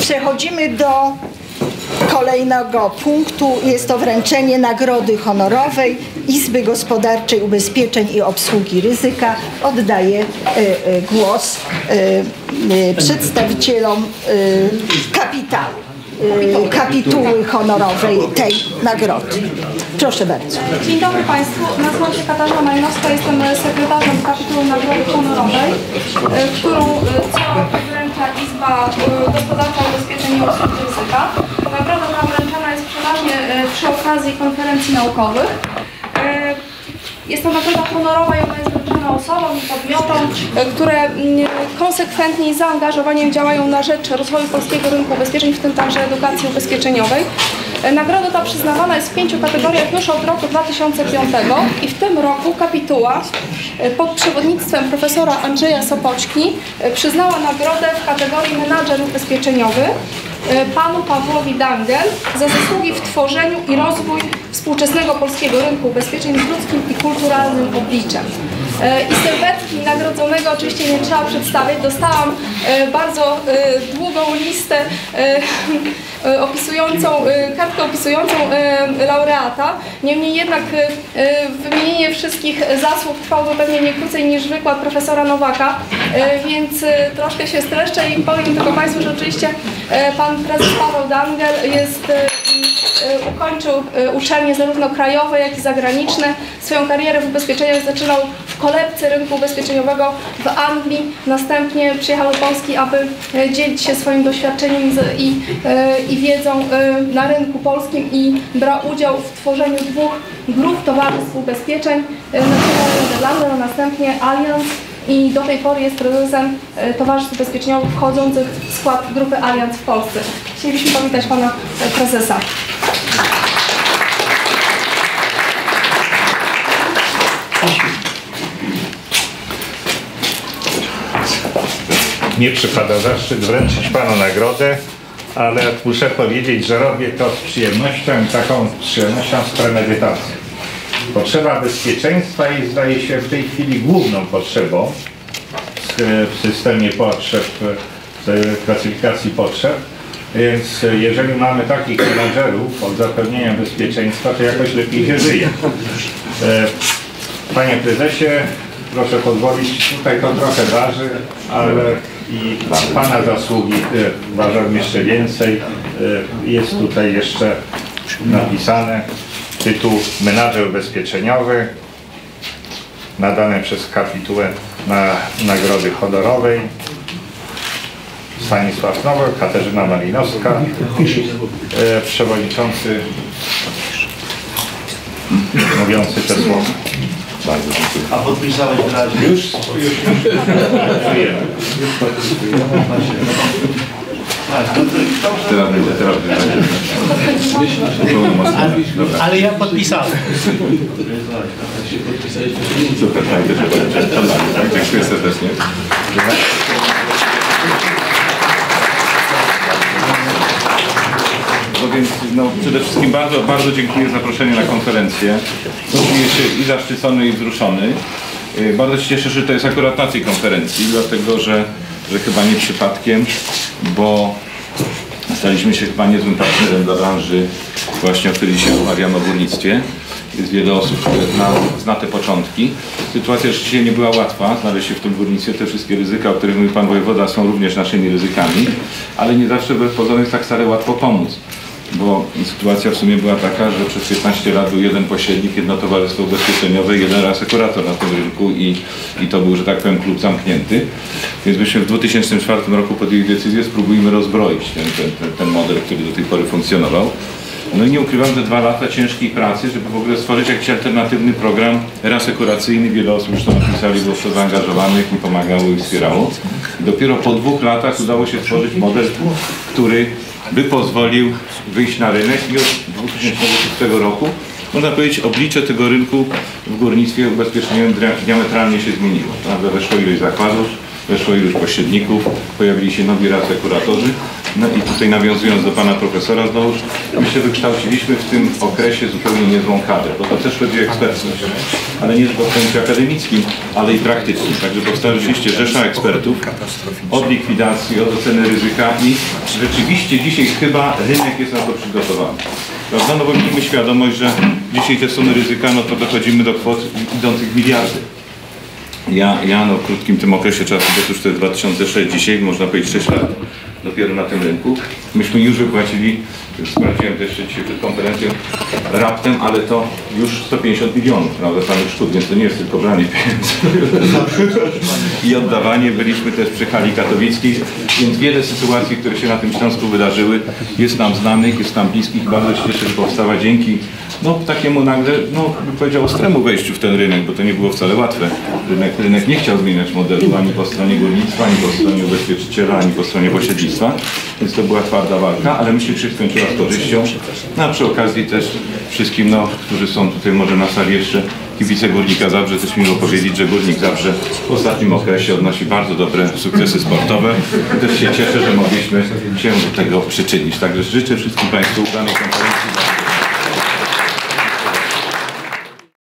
Przechodzimy do kolejnego punktu. Jest to wręczenie Nagrody Honorowej Izby Gospodarczej Ubezpieczeń i Obsługi Ryzyka. Oddaję e, e, głos e, przedstawicielom kapitału, kapituły honorowej tej nagrody. Proszę bardzo. Dzień dobry Państwu, nazywam się Katarzyna Majnowska, jestem sekretarzem kapituły Nagrody Honorowej, e, którą e, co roku wręcza Izba e, Gospodarcza Ubezpieczeń i Obsługi Ryzyka. Nagroda ta wręczana jest przeważnie e, przy okazji konferencji naukowych. E, Jest to nagroda honorowa i ona jest wręczana osobom i podmiotom, e, które mm, konsekwentnie i zaangażowaniem działają na rzecz rozwoju polskiego rynku ubezpieczeń, w tym także edukacji ubezpieczeniowej. E, Nagroda ta przyznawana jest w pięciu kategoriach już od roku 2005 i w tym roku kapituła e, pod przewodnictwem profesora Andrzeja Sopoćki e, przyznała nagrodę w kategorii menadżer ubezpieczeniowy panu Pawłowi Dangel za zasługi w tworzeniu i rozwój współczesnego polskiego rynku ubezpieczeń z ludzkim i kulturalnym obliczem. E, I sylwetki nagrodzonego oczywiście nie trzeba przedstawiać. Dostałam e, bardzo e, długą listę opisującą, kartkę opisującą laureata. Niemniej jednak wymienienie wszystkich zasług trwałoby pewnie nie krócej niż wykład profesora Nowaka, więc troszkę się streszczę i powiem tylko Państwu, że oczywiście pan prezes Paweł Dangel jest ukończył e, uczelnie zarówno krajowe, jak i zagraniczne. Swoją karierę w ubezpieczeniach zaczynał w kolebce rynku ubezpieczeniowego w Anglii. Następnie przyjechał do Polski, aby e, dzielić się swoim doświadczeniem i, i wiedzą na rynku polskim i brał udział w tworzeniu dwóch grup towarzystw ubezpieczeń. National Nederlanden, a następnie Allianz i do tej pory jest prezesem e, towarzystw ubezpieczeniowych wchodzących w skład grupy Allianz w Polsce. Chcielibyśmy powitać pana e, prezesa. Nie przypada zaszczyt wręczyć Panu nagrodę, ale muszę powiedzieć, że robię to z przyjemnością taką przyjemnością z premedytacją. Potrzeba bezpieczeństwa jest zdaje się w tej chwili główną potrzebą w- systemie potrzeb, w klasyfikacji potrzeb. Więc jeżeli mamy takich menadżerów od zapewnienia bezpieczeństwa, to jakoś lepiej się żyje. E, Panie prezesie, proszę pozwolić, tutaj to trochę waży, ale i Pana zasługi e, ważą jeszcze więcej. E, Jest tutaj jeszcze napisane tytuł menadżer ubezpieczeniowy nadane przez kapitułę na Nagrody Honorowej. Stanisław Nowak, Katarzyna Malinowska, e, przewodniczący mówiący te słowa. Bardzo dziękuję. A podpisałeś wyraźnie? Już, już, już. Tak, no? Teraz będzie, teraz będzie. Ale ja podpisałem. super, tak, dziękuję serdecznie. No więc no, przede wszystkim bardzo, bardzo dziękuję za zaproszenie na konferencję. Czuję się i zaszczycony i wzruszony. Y, Bardzo się cieszę, że to jest akurat na tej konferencji, dlatego że, że chyba nie przypadkiem, bo staliśmy się chyba niezłym partnerem dla branży właśnie, o której dzisiaj omawiamy o górnictwie. Jest wiele osób, które zna, zna te początki. Sytuacja rzeczywiście nie była łatwa, znaleźć się w tym górnictwie. Te wszystkie ryzyka, o których mówi Pan Wojewoda, są również naszymi ryzykami, ale nie zawsze wbrew pozorom jest tak wcale łatwo pomóc. Bo sytuacja w sumie była taka, że przez 15 lat był jeden pośrednik, jedno towarzystwo ubezpieczeniowe, jeden asekurator na tym rynku i, i to był, że tak powiem, klub zamknięty. Więc myśmy w 2004 roku podjęli decyzję, spróbujmy rozbroić ten, ten, ten, model, który do tej pory funkcjonował. No i nie ukrywam, że dwa lata ciężkiej pracy, żeby w ogóle stworzyć jakiś alternatywny program reasekuracyjny. Wiele osób już to napisali, było w to zaangażowanych, mi pomagało i wspierało. Dopiero po dwóch latach udało się stworzyć model, który by pozwolił wyjść na rynek i od 2006 roku można powiedzieć oblicze tego rynku w górnictwie ubezpieczeniowym diametralnie się zmieniło. Weszło ilość zakładów, weszło ilość pośredników, pojawili się nowi reasekuratorzy No i tutaj nawiązując do pana profesora, znowuż myślę, wykształciliśmy w tym okresie zupełnie niezłą kadrę, bo to też chodzi o ekspertność, ale nie tylko w sensie akademickim, ale i praktycznym. Także powstała rzeczywiście rzesza ekspertów od likwidacji, od oceny ryzyka i rzeczywiście dzisiaj chyba rynek jest na to przygotowany. Prawda? No bo miejmy świadomość, że dzisiaj te sumy ryzyka, no to dochodzimy do kwot idących w miliardy. Ja, ja no, w krótkim tym okresie czasu, bo to już to jest 2006, dzisiaj można powiedzieć 6 lat dopiero na tym rynku. Myśmy już wypłacili, już sprawdziłem też przed konferencją, raptem, ale to już 150 milionów, prawda, samych sztuk, więc to nie jest tylko branie pieniędzy i oddawanie. Byliśmy też przy hali katowickiej, więc wiele sytuacji, które się na tym Śląsku wydarzyły, jest nam znanych, jest nam bliskich. Bardzo się cieszę, że powstała dzięki no, takiemu nagle, no, bym powiedział, ostremu wejściu w ten rynek, bo to nie było wcale łatwe. Rynek, rynek nie chciał zmieniać modelu ani po stronie górnictwa, ani po stronie ubezpieczyciela, ani po stronie pośrednictwa, więc to była twarda walka, ale myślę, że się skończyła z korzyścią. No, a przy okazji też wszystkim, no, którzy są tutaj może na sali jeszcze kibice Górnika Zabrze, też miło powiedzieć, że Górnik Zabrze w ostatnim okresie odnosi bardzo dobre sukcesy sportowe. Też się cieszę, że mogliśmy się do tego przyczynić. Także życzę wszystkim Państwu udanej konferencji.